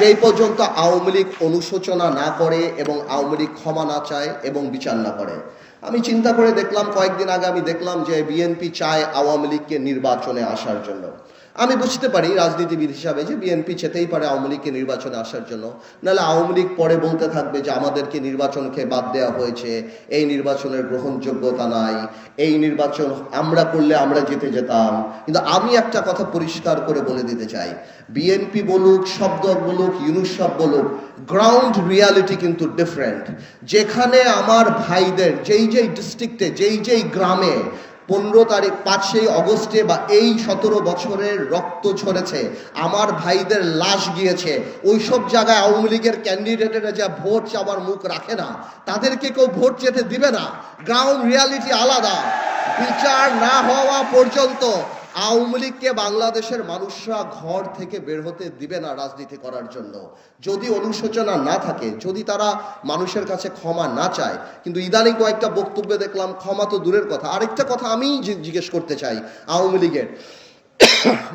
যেই পর্যন্ত আওয়ামী লীগ অনুশোচনা না করে এবং আওয়ামী লীগ ক্ষমা না চায় এবং বিচার না করে। আমি চিন্তা করে দেখলাম, কয়েকদিন আগে আমি দেখলাম যে বিএনপি চায় আওয়ামী লীগকে নির্বাচনে আসার জন্য। আমি বুঝতে পারি রাজনীতিবিদ হিসাবে যে বিএনপি চেতেই পারে আওয়ামী লীগকে নির্বাচনে আসার জন্য। নাহলে আওয়ামী লীগ পরে বলতে থাকবে যে আমাদেরকে নির্বাচনকে বাদ দেওয়া হয়েছে, এই নির্বাচনের গ্রহণযোগ্যতা নাই, এই নির্বাচন আমরা করলে আমরা জিতে যেতাম। কিন্তু আমি একটা কথা পরিষ্কার করে বলে দিতে চাই। বিএনপি বলুক, শব্দ বলুক, ইউনুস বলুক গ্রাউন্ড রিয়ালিটি কিন্তু ডিফারেন্ট যেখানে আমার ভাইদের, যেই যেই ডিস্ট্রিক্টে যেই যেই গ্রামে পনেরো তারিখ, পাঁচই অগস্টে বা এই সতেরো বছরের রক্ত ঝরেছে, আমার ভাইদের লাশ গিয়েছে, ওইসব জায়গায় আওয়ামী লীগের ক্যান্ডিডেটেরা যা ভোট চাওয়ার মুখ রাখে না, তাদেরকে কেউ ভোট যেতে দিবে না। গ্রাউন্ড রিয়ালিটি আলাদা। বিচার না হওয়া পর্যন্ত আওয়ামী লীগকে বাংলাদেশের মানুষরা ঘর থেকে বের হতে দিবে না রাজনীতি করার জন্য। যদি অনুশোচনা না থাকে, যদি তারা মানুষের কাছে ক্ষমা না চায়, কিন্তু ইদানিং কয়েকটা বক্তব্যে দেখলাম, ক্ষমা তো দূরের কথা। আরেকটা কথা আমি জিজ্ঞেস করতে চাই আওয়ামী লীগের।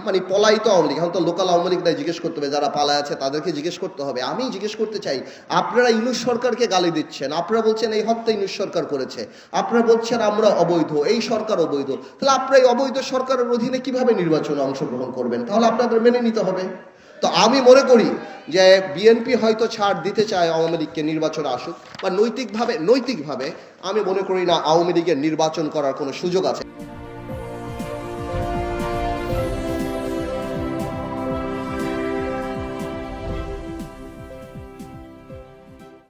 মানে পলাইতো আওয়ামী লীগ। এখন তো লোকাল আওয়ামী লীগটাই জিজ্ঞেস করতে হবে, যারা পালায় আছে তাদেরকে জিজ্ঞেস করতে হবে। আমি জিজ্ঞেস করতে চাই, আপনারা ইউনুস সরকারকে গালি দিচ্ছেন, আপনারা বলছেন এই হত্যা ইউনুস সরকার করেছে, আপনারা বলছেন আমরা অবৈধ, এই সরকার অবৈধ, তাহলে আপনারা এই অবৈধ সরকারের অধীনে কীভাবে নির্বাচনে অংশগ্রহণ করবেন? তাহলে আপনাদের মেনে নিতে হবে। তো আমি মনে করি যে বিএনপি হয়তো ছাড় দিতে চায় আওয়ামী লীগকে নির্বাচনে আসুক, বা নৈতিকভাবে নৈতিকভাবে আমি মনে করি না আওয়ামী লীগের নির্বাচন করার কোনো সুযোগ আছে।